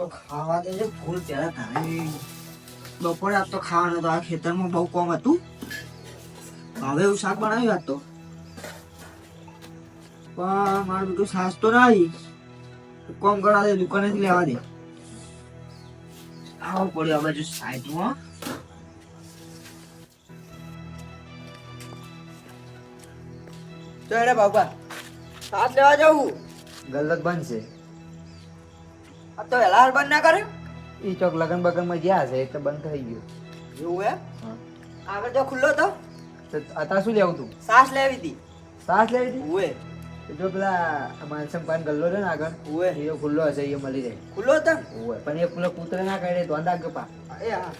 તો ખાવા દેજે ફૂલ પેલા તારે બપોરે આજ તો ખાવાનું તો આ ખેતરમાં બહુ કોમ હતું. હવે એવું શાક બનાવ્યું આજ તો. પણ મારું બીજું સાસ તો નહીં કોમ કરા દે દુકાનેથી લેવા દે. આવો પડ્યો આ બાજુ સાઈડમાં તો હેડે બાપા સાસ લેવા જવું ગલત બનશે. આ તો એલા હાલ બંધ ના કરે એ ચોક લગન બગનમાં ગયા છે એટલે બંધ થઈ ગયું. એવું હે. આગળ તો ખુલ્લો તો. તો અત્યારે શું લેવું તું? સાસ લેવી હતી સાસ લેવી હતી ઓએ જો પેલા માનસમ પાન ગલ્લો છે ને આગળ ઉવે. એ ખુલ્લો હશે એ મળી જાય. ખુલ્લો હતો ઓએ પણ એ પેલો કૂતરે ના કાઢે તો અંદાજ ગપા એ હા.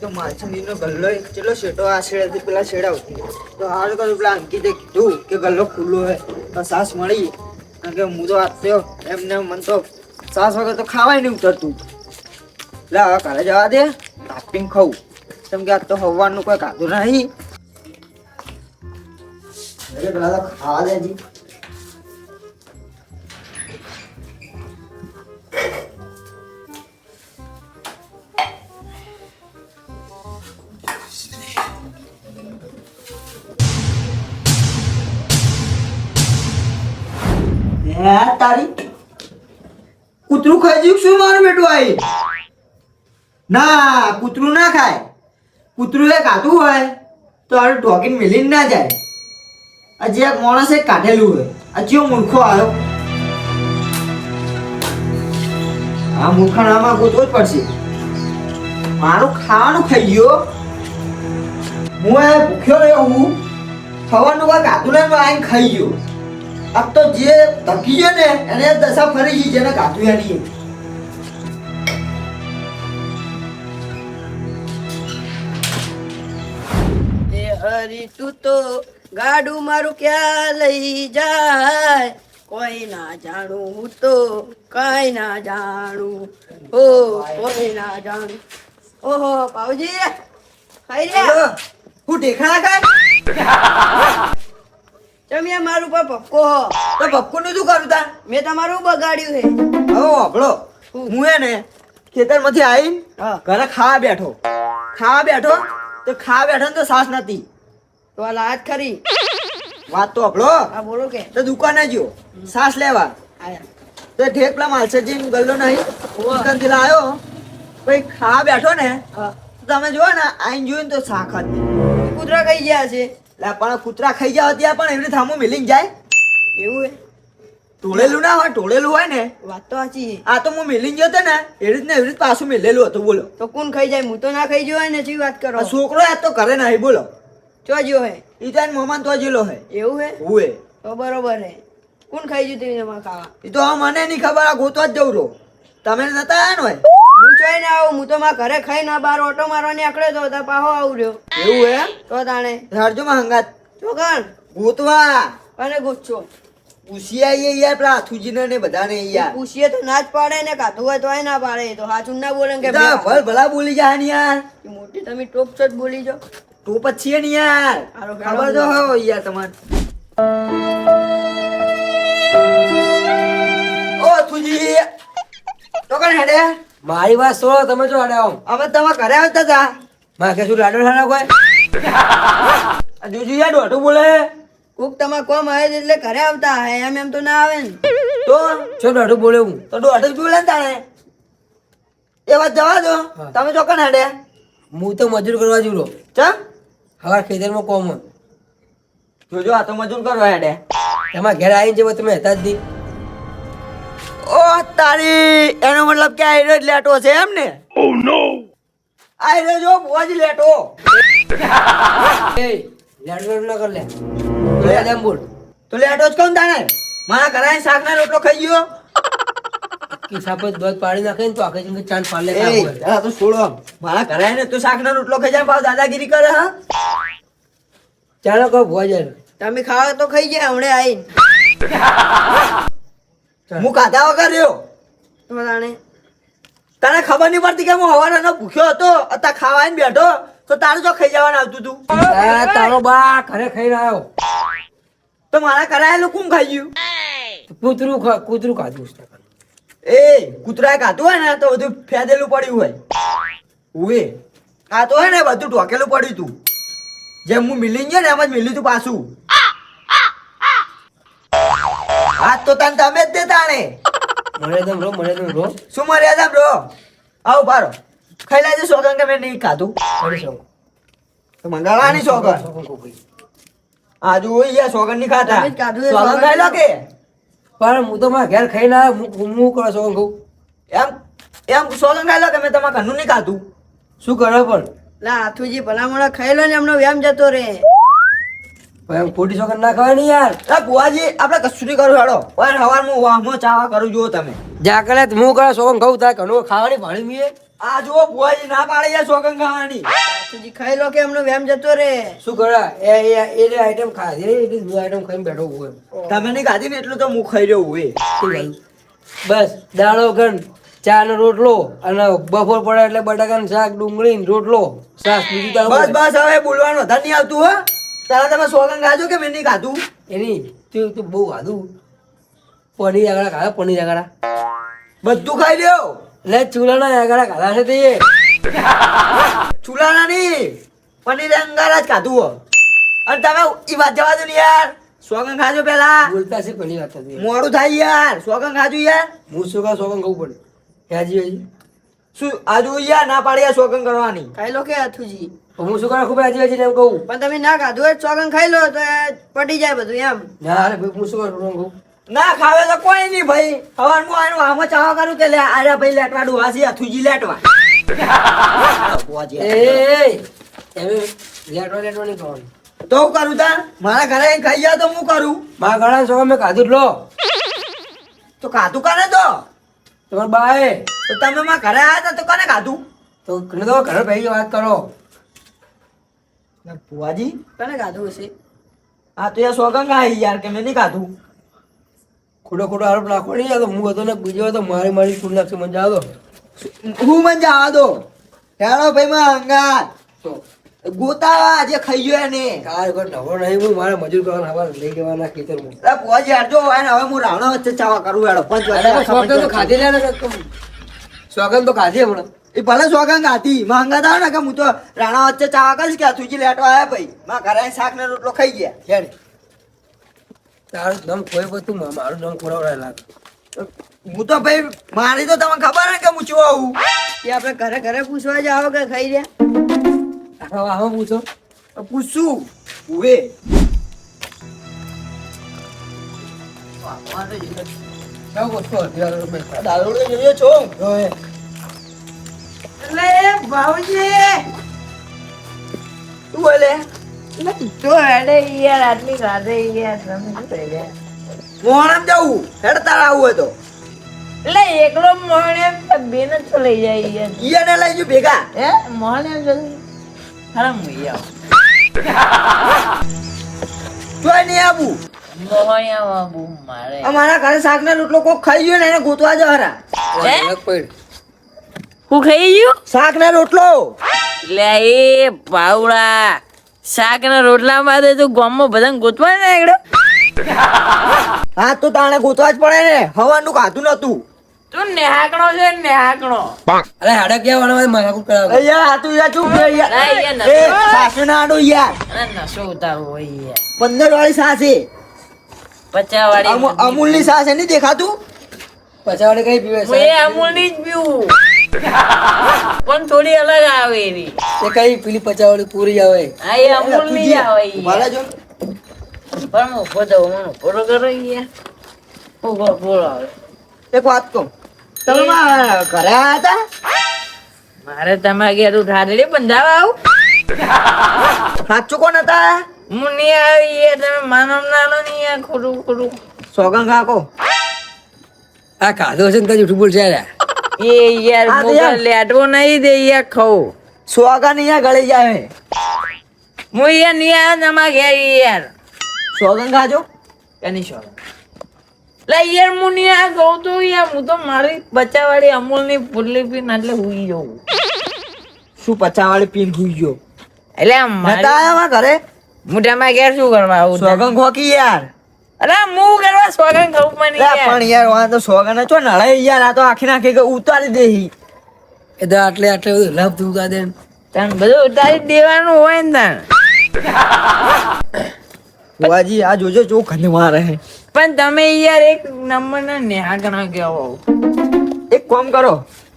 તો માછલીનો ગલ્લો ચેટલો શેટો આ છેડેથી પેલા છેડા ઉતરી તો હાલ કરું પેલા અંકિતે કીધું કે ગલ્લો ખુલ્લો હે તો સાસ મળી. કે હું તો આપ્યો એમને મન તો સાસ વગર તો ખાવાય નહીં ઉતરતું. લે, હવે ઘરે જવા દે. કાપીને ખાવું કેમ કે આજ તો હવાનું કોઈ ખાધું નહીં. પેલા ખાવા દે હે, તારી? કૂતરું ખાઈ ગયું શું મારું બેટું આવી ના, કૂતરું ના ખાય. કૂતરું એ ખાતું હોય, તો આનું ઢોકીને મિલીને ના જાય. આ એક માણસે કાઢેલું હોય, આ મૂર્ખો આવ્યો. આ મૂર્ખાણામાં ગોતવો જ પડશે. મારું ખાવાનું ખાઈ ગયો. હું એ ભૂખ્યો રહ્યો હું. ખવાનું કાતું નહીં આવીને ખાઈ ગયો. આ તો જે ધકી ગયો ને એને દશા ફરી ગઈ જેને કાતું એની હરી તું તો ગાડું મારું ક્યાં લઈ જાય? કોઈ ના જાણું હું તો કઈ ના જાણું. ઓ કોઈ ના જાણું. ઓહો પાઉજી ખાઈ રહ્યા? હું ઢેખણા ખાય તમે મારું પર પક્કો હો તો પપ્પુ નું શું કરું તાર? મેં તમારું બગાડ્યું હે. હવે વાપરો. હું હે ને ખેતરમાંથી આવીને ઘરે ખાવા બેઠો. ખાવા બેઠો તો ખાવા બેઠો તો સાસ નથી તો આ લાજ ખરી. વાત તો આપડો હા બોલો કે. તો દુકાને જો સાસ લેવા. તો ઠેક પેલા માલસરજી ગલ્લો નહીં. દુકાનથી લાવ્યો પછી ખાવા બેઠો ને તમે જુઓ ને આઈને જોયું ને તો શાક હતી. કૂતરા ખાઈ ગયા છે? લે પણ કૂતરા ખાઈ જાવ ત્યાં પણ રીતે થામું મિલી જાય. એવું હે? ટોળેલું ના હોય ટોળેલું હોય ને. વાત તો સાચી છે. આ તો હું મિલી ગયો હતો ને એવી રીતને એવી રીતે પાછું મિલેલું હતું બોલો. તો કોણ ખાઈ જાય? હું તો ના ખાઈ જોવાય ને વાત કરો? છોકરો આ તો કરે નહીં બોલો. ચો જ્યો હે? ઈ તો મોમાન તો જેલો હે. એવું હે? હુએ. તો બરોબર હે. કોણ ખાઈ ગયું તમારા ખાવા? ઈ તો મને નહીં ખબર આ ગોતવા જ જવું રહો તમે નતા આવ્યા ને હોય હું જોઈ ને આવું હું તો મારા ઘરે ખાઈ ના બાર ઓટો મારવાની આકડે તો તો પાહો આવું રહ્યો. એવું હે તો તાણે. ઝાડજો માં હંગાત. ચોકણ ગોતવા. અને ગુસ્સો પૂછી આવીએ યાર પેલા હાથુજીને ને બધાને યાર પૂછીએ તો ના જ પાડે ને કાધું હોય તો ના પાડે. તો હાચું ના બોલે કે ભલ ભલા બોલી જાય ને યાર. મોટી તમે ટોપ છો જ બોલી જો ટોપ જ છીએ ને યાર. ખબર તો હો યાર તમારે ઓ તુજી તો કણ હેડે? મારી વાત સોળો તમે જો આમ અમે તમે ઘરે આવતા હતા મારે શું લાડો ખાના કોઈ? જોજો યાર દોઢું બોલે કોક તમે કોમ આવે એટલે ઘરે આવતા એમ એમ તો ના આવે ને. તો? છો દોઢું બોલે હું? તો દોઢું જ બોલે ને તાણે. એ વાત જવા દો. તમે ચોકન હેડે? હું તો મજૂર કરવા જુરો ચા હવે ખેતરમાં કોમ. જોજો આ તો મજૂર કરવા હેડે. એમાં ઘેર આવીને જેવો તમે હતા જ નહીં ઓ તારી એનો મતલબ કે આયરો જ લેટો છે એમ ને ઓ નો આયરો જો બોજ લેટો. એ લાડુ ન ના કર લે. લે. એમ બોલ. તો લેટો જ કોણ તાણે? મારા ઘરે શાકના રોટલો ખાઈ ગયો? કિસ્સા દોધ પાડી નાખે ને તો આખે જિંદગી ચાંદ પાડ લે જરા તો છોડો. મારા ઘરે આવીને તું શાકના રોટલો ખાઈ જાય ભાવ દાદાગીરી કરે હા? ચાલો કહો ભોજન તમે ખાવા તો ખાઈ ગયા હમણે આવીને. હું ખાધા વગર રહ્યો. તને ખબર નહીં પડતી કે હું હવારનો ભૂખ્યો હતો. અત્યારે ખાવા આવીને બેઠો તો તારે જો ખાઈ જવાનું આવતું તું. તારો બા ઘરે ખાઈ રહ્યો તો મારા કરાયેલું કોણ ખાઈ ગયું? કૂતરું કૂતરું ખાધું છે. એ કૂતરાએ ખાધું હોય ને તો બધું ફેદેલું પડ્યું હોય. ઉએ આ તો હે ને બધું ઢોકેલું પડ્યું તું. જેમ હું મિલી ગયો ને એમ જ મિલ્યું તું પાછું હાથ તો તને તમે જ દે તાણે. મને તેમ બ્રો મને તેમ રો શું મર્યાદા બ્રો? આવો પારો ખાઈ લેજે સોગન કે મેં નહીં ખાધું. તો મંગાવાની સોગન આજુ હોય સોગન નહીં ખાતા. સોગન ખાઈ લો કે? પણ હું તો મારા ઘેર ખાઈ ના હું હું કરો સોગન કહું એમ એમ સોગન ખાઈ લો કે મેં તમારા ઘરનું નહીં ખાધું? શું કરો પણ? લા હાથુજી ભલામણા ખાઈ લો ને એમનો વ્યામ જતો રે ખોટી છોકર ના ખવાય નહીં યાર. અરે બુઆજી આપણે કશું નહીં કરું હેડો. ઓય હવારમાં વાહમાં ચાવા કરું જુઓ તમે. જા કરે તો હું કરે છોકર કહું થાય ઘણું ખાવાની ભાણી મીએ? આ જુઓ બુઆજી ના પાડે છે સોગન ખાવાની. હાથુજી ખાઈ લો કે એમનો વેમ જતો રે શું કરે? એ એ એ આઈટમ ખાધી એ હું આઈટમ ખાઈને બેઠો હોય તમે નહીં ખાધી ને એટલું તો હું ખાઈ રહ્યો હોય? બસ દાળો ગન ચા નો રોટલો અને બપોર પડે એટલે બટાકાનું શાક ડુંગળી ને રોટલો શાક બીજું બસ બસ હવે બોલવાનું ધન્ય નહીં આવતું હો. તારા તમે સોગન ખાજો કે મેં નહીં ખાધું એની તું તું બહુ ખાધું પનીર આગળ ખાધા પનીર આગળ. બધું ખાઈ લ્યો. એટલે ચૂલાના આગળ ખાધા છે તે. ચૂલાના નહીં પનીર અંગારા જ ખાધું હો. અને તમે એ વાત જવા દો ને યાર. સોગન ખાજો પેલા બોલતા છે ઘણી વાત મોડું થાય યાર. સોગન ખાજો યાર. હું શું કહું સોગન ખાવું પડે. હાજી હાજી શું આજુ યાર ના પાડી યાર સોગન કરવાની. કાઈ લો કે હાથુજી? હું શું કરું ખૂબ હજી હજી એમ કહું. પણ તમે ના ખાધું હોય તો ચોગન ખાઈ લો તો એ પટી જાય બધું એમ. ના અરે ભાઈ હું શું કરું કહું? ના ખાવે તો કોઈ નહીં ભાઈ. હવાર હું આનું આમાં ચાવા કરું કે લે અરે ભાઈ લેટવાડું વાસી અથુજી લેટવા. એ એ એમ લેટવા લેટવા નહીં ખાવાનું. તો કરું તા મારા ઘરે ખાઈ જાય તો હું કરું? મારા ઘણા સો મેં ખાધું લો. તો ખાધું કરે તો? તમારા બાએ. તો તમે મારા ઘરે આવ્યા હતા તો કોને ખાધું? તો ઘણે તો ઘરે ભાઈ વાત કરો. ભુવાજી તને ખાધું હશે? હા તો યાર સોગંગ આવી યાર કે મેં નહીં ખાધું ખોટો ખોટો આરોપ નાખો નહીં આ તો હું હતો ને બીજો હતો મારી મારી ફૂલ નાખશે મને જાવ હું મજા જવા દો હેડો ભાઈ માં અંગાર. તો? ગોતાવા જે ખાઈ ગયો એને. કાર કોઈ નવો નહીં હું મારે મજૂર કરવાના હવા લઈ જવાના ખેતરમાં. અરે ભુવાજી હેડજો અને હવે હું રાવણા વચ્ચે ચાવા કરું હેડો. પાંચ પણ તો ખાધી લે. સોગન તો ખાધી હમણાં. એ ભલે સોગન હતી માંગા થાવ ને કે હું તો રાણા વચ્ચે ચાવા કરીશ કે તુજી લેટવા આવ્યા ભાઈ માં ઘરે શાક ને રોટલો ખાઈ ગયા. હેડ. તારું દમ કોઈ પછી મારું દમ ખોરાવડાય લાગે. હું તો ભાઈ મારી તો તમને ખબર ને કે હું છું આવું. કે આપણે ઘરે ઘરે પૂછવા જાવ કે ખાઈ રહ્યા? આમાં પૂછો. પૂછું. ઉવે? દારૂડો જોયો છો? હવે ભાવજી તું બોલે. તો હેડે યાર આટલી રાધે યાર તમે થઈ ગયા મોહણમ જવું હેડ તારા આવું તો. એટલે એકલો મોહણે બેન જ તો લઈ જાય યાર. ઈયાને લઈ જુ ભેગા. હે? મોહણે જલ્દી ખરા મુઈ આવો. નહીં આવું. મારે. અમારા ઘરે શાક ને રોટલો કોક ખાઈ ગયો ને એને ગોતવા જ હરા. હું ખાઈ ગયું? શાક ના રોટલો. લે એ ભાવડા શાક ના રોટલા માટે તો ગામમાં બધા ગોતવા ને એકડો હા તો તાણે ગોતવા જ પડે ને. હવાનું ખાધું નતું તું નેહાકણો છે નેહાકણો. અરે હાડા ગયા વાળા મારા કરાવે યાર આ તું યાર ચૂપ યાર. એ. સાસુ ના આડો યાર. નસો ઉતારવો હોય યાર. પંદર વાળી સાસ પચાસ પચા વાળી અમૂલની સાસ નહીં દેખાતું? પચાવાડે કઈ પીવે છે? એ અમૂલની જ પીવું. પણ થોડી અલગ આવે એની એ કઈ પેલી પચાવાળી પૂરી આવે? હા એ અમૂલની આવે. મારા જો. પણ હું ઊભો થયો મને ઊભો કરો યાર ઊભો બોલો આવે. એક વાત કહું. તમે ઘરે આવ્યા હતા? મારે તમારા ઘેર ઉઠાડે બંધાવા આવું. સાચું કોણ હતા? હું નહીં આવી યાર તમે માનવ નાનો નહીં ખોટું ખોટું. સોગંગ કાકો આ ખાધો છે ને તને જૂઠું બોલશે યાર. એ યાર આ તો મોગા યાર. લેટવો નહીં દે યાર ખાવું સોગન અહીંયા ગળી જાય. હું યાર નહીં આવ્યો તમારા ઘેર યાર. સોગન ખાજો. એની સોગન લે યાર હું નહીં આ કહું તો યાર હું તો મારી બચાવાળી અમૂલની પુરલી પીન એટલે હુઈ જવું શું પચાવાળી પીન હુઈ ગયો? એટલે મારા ઘરે? મોઢામાં ઘેર શું કરવા આવું? સોગન ખોકી યાર. અરે હું કરવા સોગન ખાવું પણ પણ યાર વાં તો સોગન ચો નળે યાર આ તો આખી નાખી કે ઉતારી દેહી. એ તો આટલે આટલે બધું લાભ તું દે તને બધું ઉતારી દેવાનું હોય ને તાણ બુઆજી આ જોજો ચો ખંડ મારે પણ તમે યાર એક નંબર ના નેહાકણા કેવો એક કામ કરો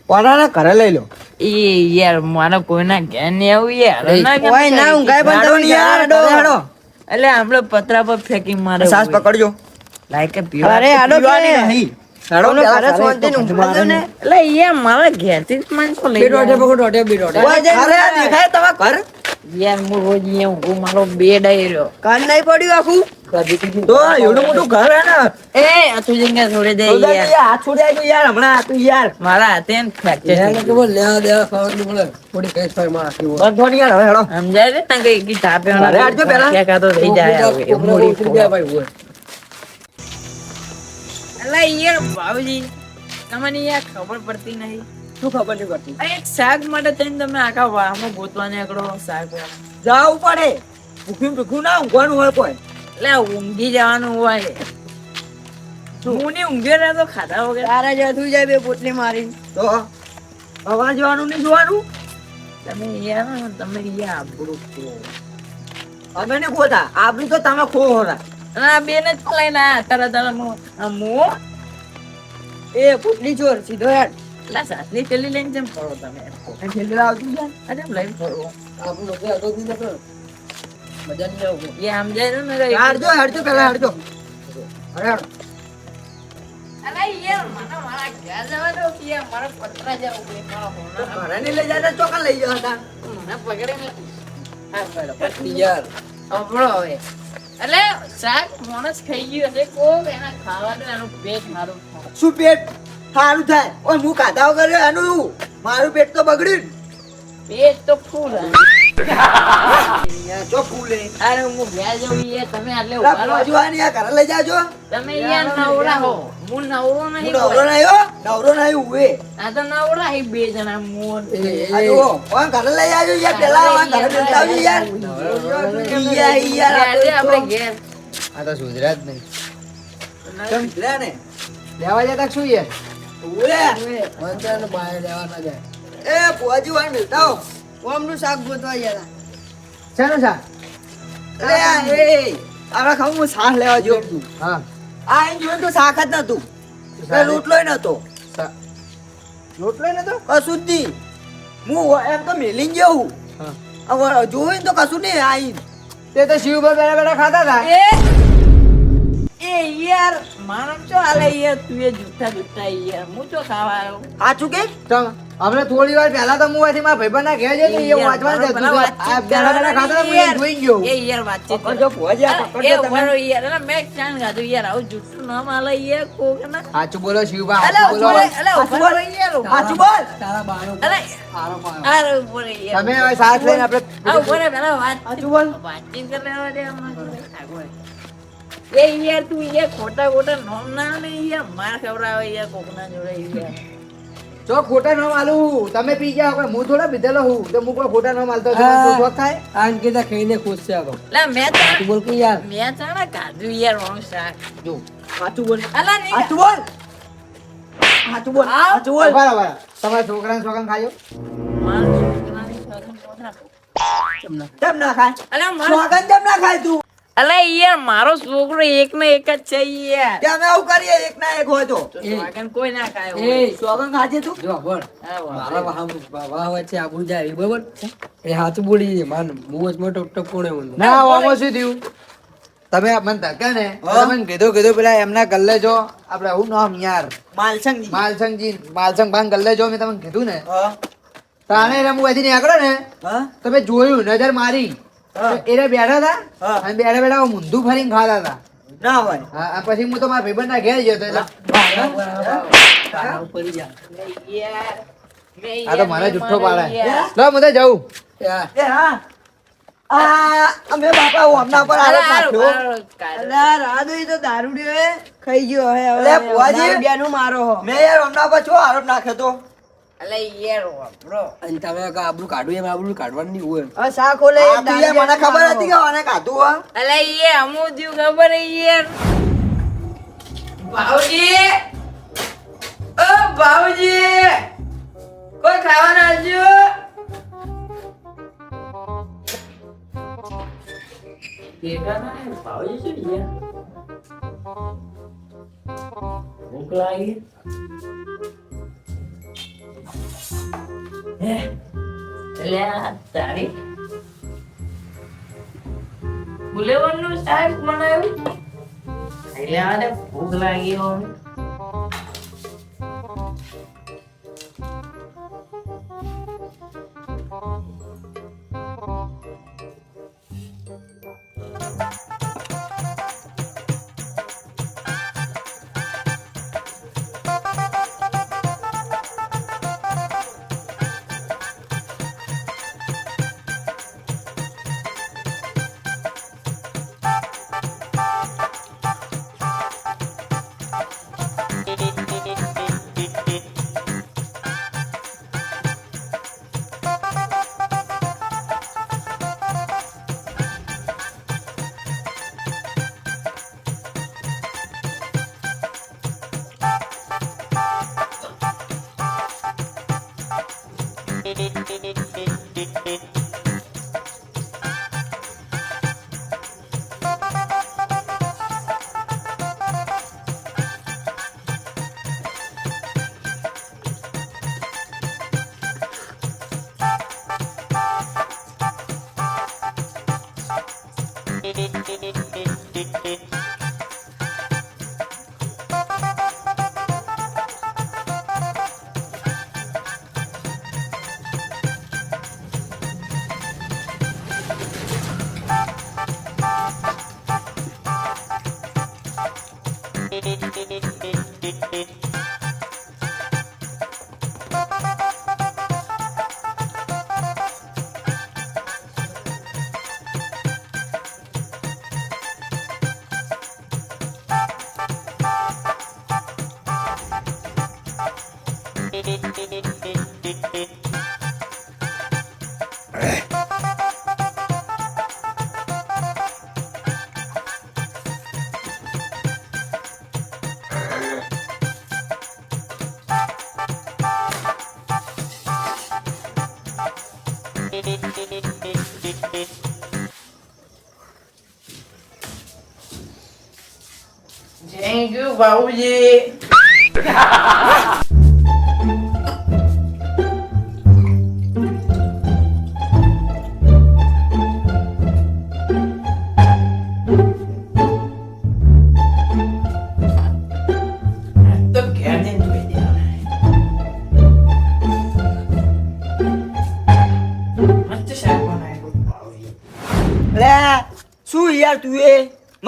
કોનાના ઘરે લઈ લો. એ યાર મારા કોઈના ઘેર ને આવું યાર. કોઈ ના પણ યાર. એટલે આપણે પતરા પર ફેંકી મારે સાસ પકડજો લાઈક પીવા અરે પીવાની નહીં. પેલા મારે જાય. હાથ છોડી આવ્યો યાર હમણાં આ તું યાર. મારા હાથે ને થઈ કઈ થાયમાં આખી હોય અલા યાર ભાવજી તમને યાર ખબર પડતી નહીં. શું ખબર નહીં પડતી? આ એક શાક માટે થઈને તમે આખા વાહમાં ગોતવાને નીકળો શાક જાવું પડે. ભૂખ્યું ભૂખ્યું ના ઊંઘવાનું હોય કોઈ. એટલે ઊંઘી જવાનું હોય. હું ની ઊંઘે ને તો ખાધા વગર. તારા જેવા તું જાય બે પોટલી મારી. તો હવા જવાનું નહીં જોવાનું? તમે યાર તમે યાર આબરૂ ખો. અમે નહીં ખોતા. આબરું તો તમે ખો હોરા આ બેન જ લઈને આયા તરત તરત મો મો? એ પોટલી ચોર સીધો હેડ. એટલે સાસની પેલી લઈને જેમ ફરો તમે. છેલ્લે આવતી જાય અરે એમ લઈને ફરો. આપણું લોકો આગળથી નીકળો. મજા નહીં આવે એ આમ જાય ને કે હેડજો હેડજો પેલા હેડજો. અરે હેડો. અરે યાર મને મારા ઘેર જવા દો કે મારા પતરા જવું કે મારા હોના. ઘરે લઈ જાય ચોકા લઈ જવા હતા મને પકડીને હા બરાબર. પછી યાર સાંભળો હવે. એટલે સાહેબ માણસ ખાઈ ગયું હશે કોક એના ખાવા દે એનું પેટ મારું શું પેટ સારું થાય? ઓય હું ખાધા કર્યો એનું મારું પેટ તો બગડ્યું પેટ તો ફૂલ. ચો ફૂલે. અરે હું ઘેર જવું તમે આટલે રહો. આ ઘરે લઈ જાજો. તમે અહીંયા નવરા હો. હું નવરો નહીં નવરો કોઈ. નવરો ના ઉવે આ તો નવરા હી બે જણા મોર. એ, એ, આ જુઓ ઓય ઘરે લઈ આવજો યાર પેલા ઓય ઘરે લઈ આવજો યાર. ઈયા ઈયા આજે આપણે ઘેર. આ તો સુધર્યા જ નહીં. કેમ? લે ને લેવા જતા શું યાર? ઉવે. અંદર ને બહાર લેવા ના જાય. એ ફોજી વાન ઓમનું શાક ગોતવા ગયા શાનું શાક આ એ આપણા ખાવું હું શાક લેવા જો હા. આ અહીં જોયું તો શાક જ નતું. રોટલોય નતો. રોટલોય નતો? કશું જ નહીં હું એમ તો મેલીને જવું. હા. હવે જોયું ને તો કશું નહીં આઈ તે તો શિવ ભાઈ બેઠા બેઠા ખાતા હતા. એ! એ યાર માણસ ચો હાલે યાર તું એ જૂઠા જૂઠા યાર. હું ચો ખાવા આવ્યો સાચું કે? હમણાં થોડી વાર પહેલા તો હું અહીંથી મારા ભાઈબંધના ઘેર જઈને એ વાંચવા જતો બેઠા બેઠા ખાતા હું જોઈ ગયો. એ યાર વાતચીત પકડજો ફોજી આ એ પકડજો તમે. યાર અલા મેં ચાન ગાધું? યાર આવું જૂઠું ના માલે યાર કોક ના? સાચું બોલો શિવબા સાચું બોલો. અલા ઊભો યાર સાચું બોલ. તારા પાડો. અરે ઊભો રે યાર. તમે હવે સાથ લઈને આપણે આ ઉપર પહેલા વાત સાચું બોલ. વાતચીત કરી લેવા દે હમણાં. એ યાર તું યાર ખોટા ખોટા નોમ ના ને યાર. માર ખવડાવે યાર કોકના જોડે યાર. જો ખોટા ન માલું. તમે પી ગયા હોય હું થોડા પીધેલો હું. તો હું કોઈ ખોટા ન માલતો તો શોખ થાય? આ અંકિતા ખાઈને ખુશ છે આ લે મેં તો તું બોલ કે યાર. મેં ચાણા કાઢું યાર મારું શાક. જો. સાચું બોલ. અલા નહીં. સાચું બોલ. સાચું બોલ. સાચું બોલ. બરાબર તમારા છોકરાને છોકરાને ખાજો મારા છોકરાને સાથે મોઢા. કેમ ના ખાય. અલા મારો છોકરાને ના ખાય તું? અલા યાર મારો છોકરો એક ને એક જ છે યાર. તે અમે આવું કરીએ એક ના એક હોય તો. તો સ્વાગન કોઈ ના ખાય એ હોય. સોગન ખાજે તું. જો બોલ. મારા વાહ. વાહ વાહ છે આપણું જાય બરોબર? એ હાથ બોલી છે માન મું મોટો ટકોણે હું. ના આમાં શું થયું? તમે મને ધક્કા ને? મને તમે કીધું કીધું પેલા એમના ગલ્લે જો. આપડે હું નામ યાર. માલસંગજી. માલસંગજી માલસંગ ભાંગ ગલ્લે જો મેં તમને કીધું ને. તાણે રે હું અહીંથી નીકળ્યો ને તમે જોયું નજર મારી. એને બેઠા હતા અને બેઠા બેઠા મૂંધું ફરીને ખાતા હતા. ના હોય. પછી હું તો મારા ભાઈબંધના ઘેર ગયો હતો એટલે તારા ઉપર જા યાર મેં આ તો મારા મને જુઠ્ઠો પાડે. લો મને જઉં. યા એ હા. આ અમે બાપા હમણાં પર હારું, કાઢો. અલા રાધુ તો દારૂડિયો હે ખાઈ ગયો. હે અલે, ભુવાજી. દારૂડિયાનું મારો હો. મેં યાર હમણાં પર છો આરોપ નાખ્યો તો. અને તમે આબરું કાઢવું એમ આબરું કાઢવાનું નહીં હોય. શાક ખોલે મને ખબર હતી કે આને કાઢું હા? અલા, યાર, અમુક થયું ખબર હે યાર. ભાવજી! ઓ ભાવજી! કોઈ ખાવાના આવજો શું? ભૂખ લાગી? તારી. બુલેવરનું શાક બનાવ્યું? એટલે આને ભૂખ લાગી હોય. બાબુજી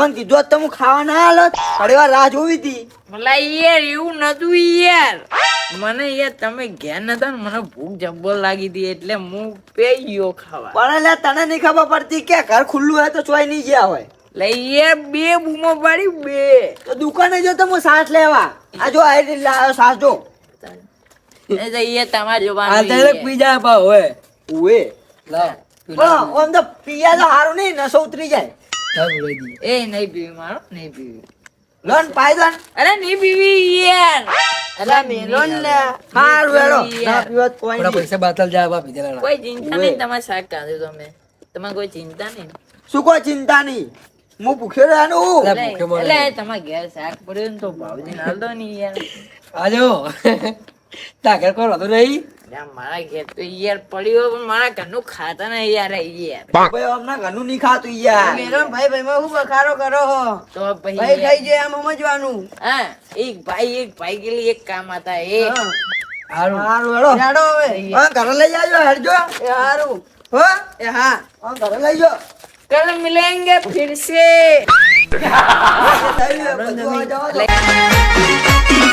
મને કીધું તમે ખાવા ના હાલત થોડી વાર રાહ જોવી હતી. ભલા યાર એવું નતું યાર. મને યાર તમે ઘેર નતા ને મને ભૂખ જબ્બર લાગી હતી એટલે હું પે ગયો ખાવા. પણ એટલે તને નહીં ખબર પડતી કે ઘર ખુલ્લું હોય તો ચોઈ નહીં ગયા હોય. લઈએ બે બૂમો પાડી બે. તો દુકાને જો તમે સાસ લેવા. આ જો આ સાસ જો. એ યાર તમારે આ જોવાનું પીજા પા હોય. લાવ પણ આમ તો પિયા તો સારું નહીં નસો ઉતરી જાય. એ નહીં પીવી મારો નહીં પીવી. લોન પાઈ દો અરે નહીં પીવી યાર. અરે મેલો લે. હારું હેડો ના પીવી યાર. પીવો તો કોઈ નહીં. પૈસા બાતલ ચિંતા નહીં તમારે શાક કાઢ્યું તમે તમારે કોઈ ચિંતા નહીં. શું કોઈ ચિંતા નહીં? હું ભૂખ્યો રહેવાનું. એટલે તમારે ઘેર શાક પડ્યો ને તો ભાવજી ના દો ને યાર. આજો. તા ઘર કોઈ વાંધો નહીં. મારા ઘેર તો યાર પડ્યું પણ મારા ઘરનું ખાતા ને યાર યાર. ભાઈ હમણાં ઘરનું નહીં ખાતું યાર. મેરો ભાઈ ભાઈ માં શું બખારો કરો છો તો પછી ભાઈ થઈ જાય આમ સમજવાનું. હા એક ભાઈ એક ભાઈ કે લીએ એક કામ હતા હે હા. હારું. હેડો. જાડો હવે. હા ઘરે લઈ જાજો હેડજો. એ હારું. હો? એ હા. હા ઘરે લઈ જાઓ કલ મિલેંગે ફિર સે